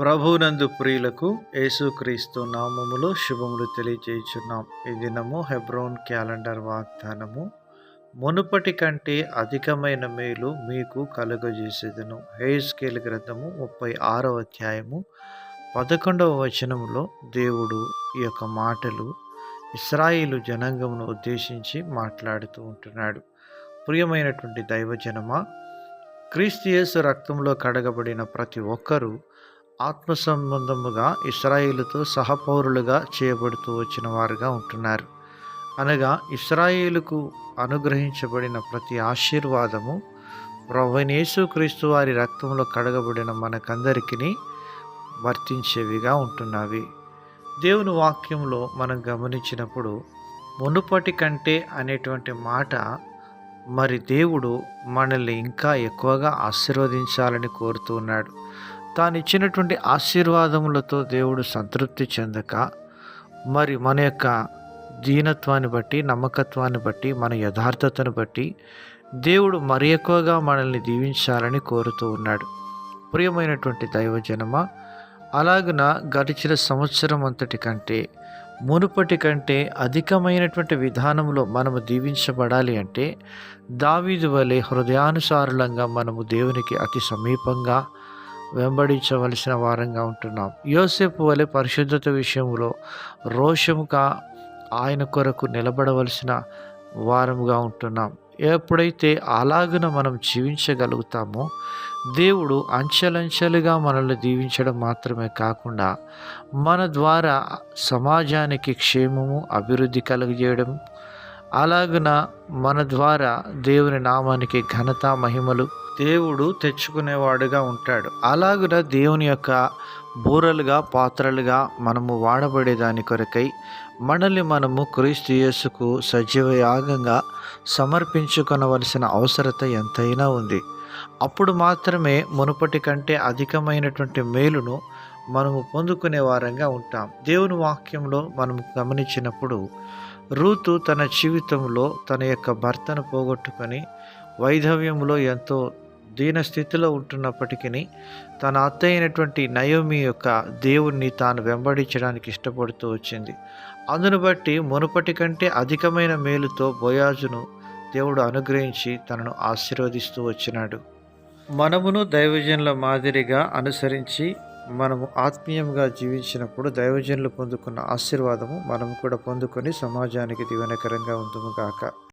ప్రభునందు ప్రియులకు యేసుక్రీస్తు నామములో శుభములు తెలియజేయుచున్నాం ఈ దినము హెబ్రోన్ క్యాలెండర్ వాగ్దానము మునుపటి కంటే అధికమైన మేలు మీకు కలుగజేసేదను. హేస్కేల్ గ్రంథము ముప్పై ఆరవ అధ్యాయము పదకొండవ వచనంలో దేవుడు ఈ యొక్క మాటలు ఇస్రాయిలు జనాంగమును ఉద్దేశించి మాట్లాడుతూ ఉంటున్నాడు. ప్రియమైనటువంటి దైవజనమా క్రీస్తు రక్తంలో కడగబడిన ప్రతి ఒక్కరూ ఆత్మ సంబంధముగా ఇస్రాయేలుతో సహపౌరులుగా చేయబడుతూ వచ్చిన వారుగా ఉంటున్నారు. అనగా ఇస్రాయేలుకు అనుగ్రహించబడిన ప్రతి ఆశీర్వాదము ప్రవణేశు క్రీస్తు వారి రక్తంలో కడగబడిన మనకందరికీ వర్తించేవిగా ఉంటున్నవి. దేవుని వాక్యంలో మనం గమనించినప్పుడు మునుపటి కంటే అనేటువంటి మాట మరి దేవుడు మనల్ని ఇంకా ఎక్కువగా ఆశీర్వదించాలని కోరుతూ ఉన్నాడు తాను ఇచ్చినటువంటి ఆశీర్వాదములతో దేవుడు సంతృప్తి చెందక మరి మన యొక్క దీనత్వాన్ని బట్టి నమ్మకత్వాన్ని బట్టి మన యథార్థతను బట్టి దేవుడు మరి ఎక్కువగా మనల్ని దీవించాలని కోరుతూ ఉన్నాడు. ప్రియమైనటువంటి దైవజనమ అలాగున గడిచిన సంవత్సరం అంతటి కంటే మునుపటి కంటే అధికమైనటువంటి విధానంలో మనము దీవించబడాలి అంటే దావీదు వలె హృదయానుసారులంగా మనము దేవునికి అతి సమీపంగా వెంబడించవలసిన వారంగా ఉంటున్నాం. యోసేపు వలె పరిశుద్ధత విషయంలో రోషముగా ఆయన కొరకు నిలబడవలసిన వారముగా ఉంటున్నాం. ఎప్పుడైతే అలాగున మనం జీవించగలుగుతామో దేవుడు అంచెలంచెలుగా మనల్ని దీవించడం మాత్రమే కాకుండా మన ద్వారా సమాజానికి క్షేమము అభివృద్ధి కలుగజేయడం అలాగున మన ద్వారా దేవుని నామానికి ఘనత మహిమలు దేవుడు తెచ్చుకునేవాడుగా ఉంటాడు. అలాగున దేవుని యొక్క బూరలుగా పాత్రలుగా మనము వాడబడేదాని కొరకై మనల్ని మనము క్రీస్తు యేసుకు సజీవ యాగంగా సమర్పించుకొనవలసిన అవసరత ఎంతైనా ఉంది. అప్పుడు మాత్రమే మునుపటి కంటే అధికమైనటువంటి మేలును మనము పొందుకునే వారంగా ఉంటాం. దేవుని వాక్యంలో మనము గమనించినప్పుడు రూతు తన జీవితంలో తన యొక్క భర్తను పోగొట్టుకొని వైధవ్యంలో ఎంతో దీనస్థితిలో ఉంటున్నప్పటికీ తన అత్త అయినటువంటి నయోమి యొక్క దేవుణ్ణి తాను వెంబడించడానికి ఇష్టపడుతూ వచ్చింది. అందును బట్టి మునుపటి కంటే అధికమైన మేలుతో బొయాజును దేవుడు అనుగ్రహించి తనను ఆశీర్వదిస్తూ వచ్చినాడు. మనమును దైవజనుల మాదిరిగా అనుసరించి మనము ఆత్మీయంగా జీవించినప్పుడు దైవజనులు పొందుకున్న ఆశీర్వాదము మనము కూడా పొందుకొని సమాజానికి దీవెనకరంగా ఉందము గాక.